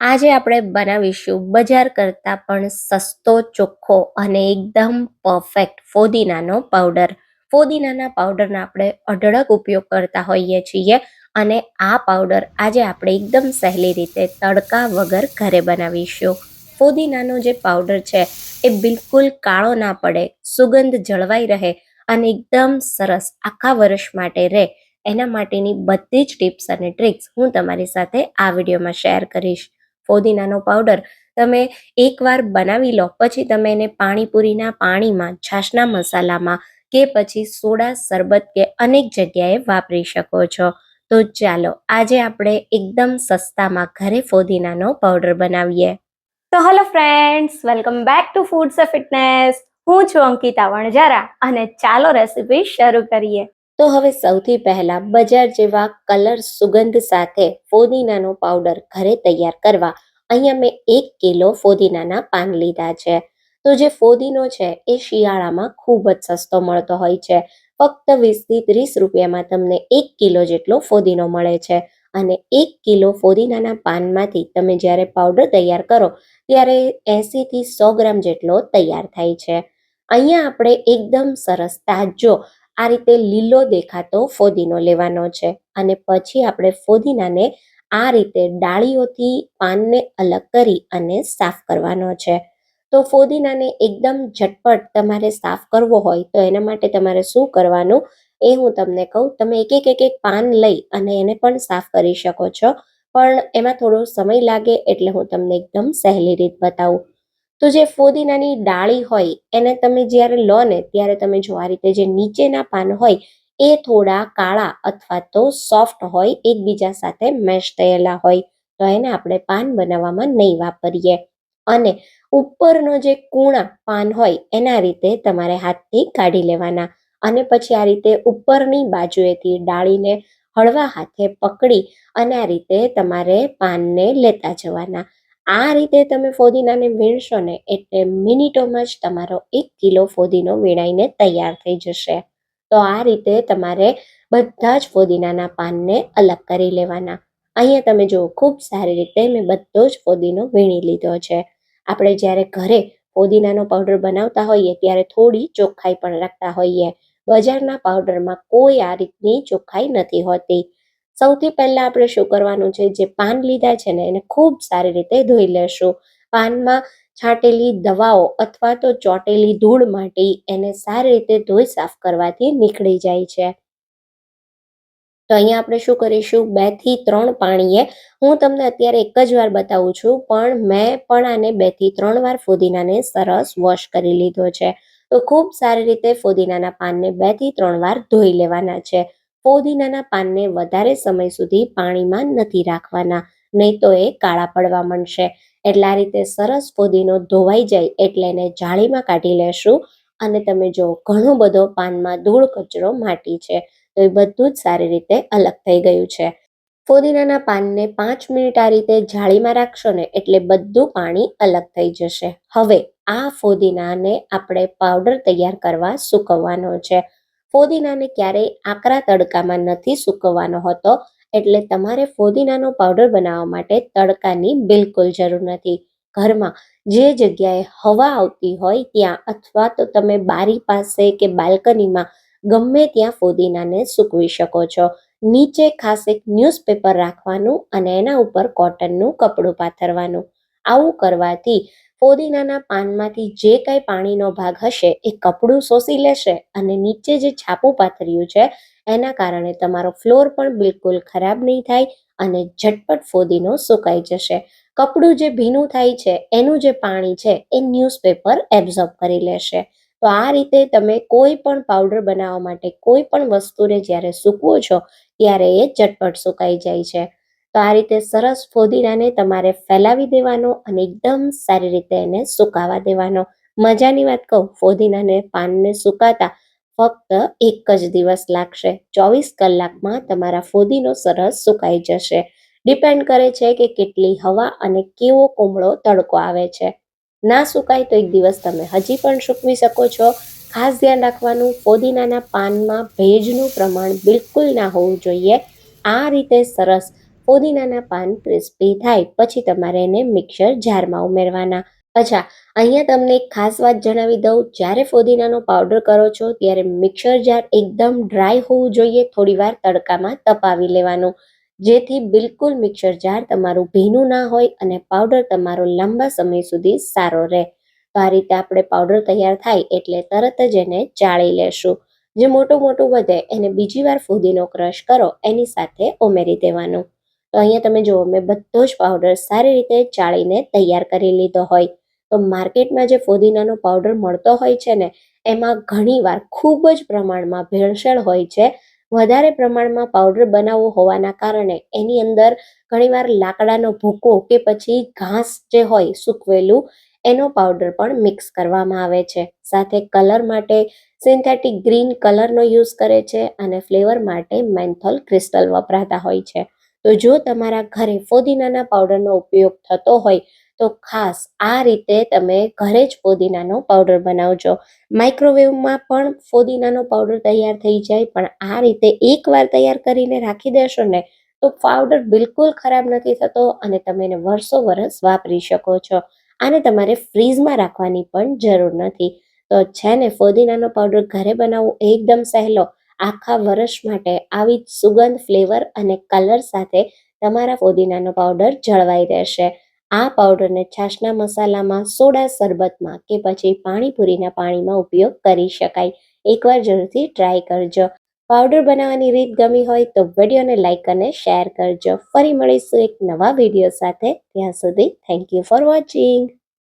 આજે આપણે બનાવીશું બજાર કરતાં પણ સસ્તો, ચોખ્ખો અને એકદમ પરફેક્ટ ફોદીનાનો પાવડર ફોદીનાના પાવડરના આપણે અઢળક ઉપયોગ કરતા હોઈએ છીએ અને આ પાવડર આજે આપણે એકદમ સહેલી રીતે તડકા વગર ઘરે બનાવીશું. ફોદીનાનો જે પાવડર છે એ બિલકુલ કાળો ના પડે, સુગંધ જળવાઈ રહે અને એકદમ સરસ આખા વર્ષ માટે રહે. એના માટેની બધી જ ટિપ્સ અને ટ્રિક્સ હું તમારી સાથે આ વિડીયોમાં શેર કરીશ. ફોદીનાનો પાવડર તમે એકવાર બનાવી લો, પછી તમે એને પાણીપુરીના પાણીમાં, છાશના મસાલામાં કે પછી સોડા, શરબત કે અનેક જગ્યાએ વાપરી શકો છો. તો ચાલો, આજે આપણે એકદમ સસ્તામાં ઘરે ફોદીનાનો પાવડર બનાવીએ. તો hello friends welcome back to foods of fitness હું છું અંકિતા વણજારા અને ચાલો રેસીપી શરૂ કરીએ. તો હવે સૌથી પહેલા બજાર જેવા કલર સુગંધ સાથે ફોદીનાનો પાવડર ઘરે તૈયાર કરવા. અહીંયા મેં એક કિલો ફોદીનાના પાન લીધા છે. તો જે ફોદીનો છે એ શિયાળામાં ખૂબ જ સસ્તો મળતો હોય છે. ફક્ત વીસથી ત્રીસ રૂપિયામાં તમને એક કિલો જેટલો ફોદીનો મળે છે. અને એક કિલો ફોદીનાના પાનમાંથી તમે જ્યારે પાવડર તૈયાર કરો, ત્યારે એંસીથી સો ગ્રામ જેટલો તૈયાર થાય છે. અહીંયા આપણે એકદમ સરસ તાજો આ રીતે લીલો દેખાતો ફોદીનો લેવાનો છે. અને પછી આપણે ફોદીનાને આ રીતે ડાળીઓથી પાનને અલગ કરી અને સાફ કરવાનો છે. તો ફોદીનાને એકદમ ઝટપટ તમારે સાફ કરવો હોય તો એના માટે તમારે શું કરવાનું એ હું તમને કહું. તમે એક એક એક એક પાન લઈ અને એને પણ સાફ કરી શકો છો. પણ એમાં થોડો સમય લાગે એટલે હું તમને એકદમ સહેલી રીત બતાવું. તો જે ફોદીનાની ડાળી હોય, એને તમે જ્યારે લો ને, ત્યારે તમે જો આ રીતે જે નીચેના પાન હોય, એ થોડા કાળા અથવા તો સોફ્ટ હોય, એકબીજા સાથે મેશ થયેલા હોય, તો એને આપણે પાન બનાવવામાં નહીં વાપરીએ. અને ઉપરનો જે કૂણા પાન હોય, એના રીતે તમારે હાથથી કાઢી લેવાના. અને પછી આ રીતે ઉપરની બાજુએથી ડાળીને હળવા હાથે પકડી અને આ રીતે તમારે પાનને લેતા જવાના. આ રીતે તમે ફોદીનાને વીણશો ને એટલે મિનિટોમાં જ તમારો એક કિલો ફોદીનો વીણાઈને તૈયાર થઈ જશે. તો આ રીતે તમારે બધા જ ફોદીનાના પાનને અલગ કરી લેવાના. અહીંયા તમે જુઓ, ખૂબ સારી રીતે મેં બધો જ ફોદીનો વીણી લીધો છે. આપણે જ્યારે ઘરે ફોદીનાનો પાવડર બનાવતા હોઈએ ત્યારે થોડી ચોખ્ખાઈ પણ રાખતા હોઈએ. બજારના પાવડરમાં કોઈ આ રીતની ચોખ્ખાઈ નથી હોતી. સૌથી પહેલાં આપણે શું કરવાનું છે? જે પાન લીધા છે ને, એને ખૂબ સારી રીતે ધોઈ લેશું. પાનમાં છાંટેલી દવાઓ અથવા તો ચોટેલી ધૂળ માટી એને સારી રીતે ધોઈ સાફ કરવાથી નીકળી જાય છે. તો અહીંયા આપણે શું કરીશું? બેથી ત્રણ પાણીએ. હું તમને અત્યારે એક જ વાર બતાવું છું, પણ મેં પણ આને બેથી ત્રણ વાર ફુદીનાને સરસ વોશ કરી લીધો છે. તો ખૂબ સારી રીતે ફુદીનાના પાનને બેથી ત્રણ વાર ધોઈ લેવાના છે. ફોદીનાના પાનને વધારે સમય સુધી પાણીમાં નથી રાખવાના, નહીં તો એ કાળા પડવા માંડશે. એટલે આ રીતે સરસ ફોદીનો ધોવાઈ જાય એટલે એને જાળીમાં કાઢી લેશું અને તમે જો ઘણો બધો પાનમાં ધૂળ કચરો માટી છે, તો એ બધું જ સારી રીતે અલગ થઈ ગયું છે. ફોદીનાના પાનને પાંચ મિનિટ આ રીતે જાળીમાં રાખશો ને એટલે બધું પાણી અલગ થઈ જશે. હવે આ ફોદીનાને આપણે પાવડર તૈયાર કરવા સૂકવવાનો છે. ફોદીનાને ક્યારેય આકરા તડકામાં નથી સૂકવવાનો હોતો, એટલે તમારે ફોદીનાનો પાવડર બનાવવા માટે તડકાની બિલકુલ જરૂર નથી. ઘરમાં જે જગ્યાએ હવા આવતી હોય ત્યાં અથવા તો તમે બારી પાસે કે બાલ્કનીમાં ગમે ત્યાં ફોદીનાને સૂકવી શકો છો. નીચે ખાસ એક ન્યૂઝપેપર રાખવાનું અને એના ઉપર કોટનનું કપડું પાથરવાનું. આવું કરવાથી ફોદીનાના પાનમાંથી જે કાંઈ પાણીનો ભાગ હશે એ કપડું શોષી લેશે અને નીચે જે છાપું પાથર્યું છે, એના કારણે તમારો ફ્લોર પણ બિલકુલ ખરાબ નહીં થાય અને ઝટપટ ફોદીનો સુકાઈ જશે. કપડું જે ભીનું થાય છે, એનું જે પાણી છે, એ ન્યૂઝપેપર એબ્ઝોર્બ કરી લેશે. તો આ રીતે તમે કોઈ પણ પાવડર બનાવવા માટે કોઈ પણ વસ્તુને જ્યારે સૂકવો છો, ત્યારે એ ઝટપટ સુકાઈ જાય છે. તો આ રીતે સરસ ફોદીનાને તમારે ફેલાવી દેવાનો અને એકદમ સારી રીતે એને સુકાવા દેવાનો. મજાની વાત કહું, ફોદીનાને પાનને સુકાતા ફક્ત એક જ દિવસ લાગશે. ચોવીસ કલાકમાં તમારા ફોદીનો સરસ સુકાઈ જશે. ડિપેન્ડ કરે છે કે કેટલી હવા અને કેવો કુમળો તડકો આવે છે. ના સુકાય તો એક દિવસ તમે હજી પણ સૂકવી શકો છો. ખાસ ધ્યાન રાખવાનું, ફોદીનાના પાનમાં ભેજનું પ્રમાણ બિલકુલ ના હોવું જોઈએ. આ રીતે સરસ ફોદીનાના પાન ક્રિસ્પી થાય, પછી તમારે એને મિક્સર જારમાં ઉમેરવાના. અચ્છા, અહીંયા તમને એક ખાસ વાત જણાવી દઉં. જ્યારે ફોદીનાનો પાવડર કરો છો, ત્યારે મિક્સર જાર એકદમ ડ્રાય હોવું જોઈએ, થોડીવાર તડકામાં તપાવી લેવાનું. જેથી બિલકુલ મિક્સર જાર તમારું ભીનું ના હોય અને પાવડર તમારો લાંબા સમય સુધી સારો રહે. તો આ રીતે આપણે પાવડર તૈયાર થાય એટલે તરત જ એને ચાળી લેશું. જે મોટું મોટું વધે, એને બીજી વાર ફુદીનો ક્રશ કરો, એની સાથે ઉમેરી દેવાનું. તો અહીંયા તમે જુઓ, મેં બધો જ પાવડર સારી રીતે ચાળીને તૈયાર કરી લીધો હોય. તો માર્કેટમાં જે ફોદીનાનો પાવડર મળતો હોય છે ને, એમાં ઘણીવાર ખૂબ જ પ્રમાણમાં ભેળસેળ હોય છે. વધારે પ્રમાણમાં પાવડર બનાવવો હોવાના કારણે એની અંદર ઘણીવાર લાકડાનો ભૂકો કે પછી ઘાસ જે હોય સૂકવેલું, એનો પાવડર પણ મિક્સ કરવામાં આવે છે. સાથે કલર માટે સિન્થેટિક ગ્રીન કલરનો યુઝ કરે છે અને ફ્લેવર માટે મેન્થોલ ક્રિસ્ટલ વપરાતા હોય છે. તો જો તમારા ઘરે ફોદીનાના પાવડરનો ઉપયોગ થતો હોય, તો ખાસ આ રીતે તમે ઘરે જ ફોદીનાનો પાવડર બનાવજો. માઇક્રોવેવમાં પણ ફોદીનાનો પાવડર તૈયાર થઈ જાય, પણ આ રીતે એકવાર તૈયાર કરીને રાખી દેશો ને, તો પાવડર બિલકુલ ખરાબ નથી થતો અને તમે એને વર્ષો વર્ષ વાપરી શકો છો. આને તમારે ફ્રીઝમાં રાખવાની પણ જરૂર નથી. તો છે ને, ફોદીનાનો પાવડર ઘરે બનાવવો એકદમ સહેલો. આખા વર્ષ માટે આવી જ સુગંધ, ફ્લેવર અને કલર સાથે તમારા ફોદીનાનો પાવડર જળવાઈ રહેશે. આ પાવડરને છાશના મસાલામાં સોડા શરબતમાં કે પછી પાણીપુરીના પાણીમાં ઉપયોગ કરી શકાય. એકવાર જરૂરથી ટ્રાય કરજો. પાવડર બનાવવાની રીત ગમી હોય તો વિડીયોને લાઇક અને શેર કરજો. ફરી મળીશું એક નવા વીડિયો સાથે. ત્યાં સુધી થેન્ક યુ ફોર વોચિંગ.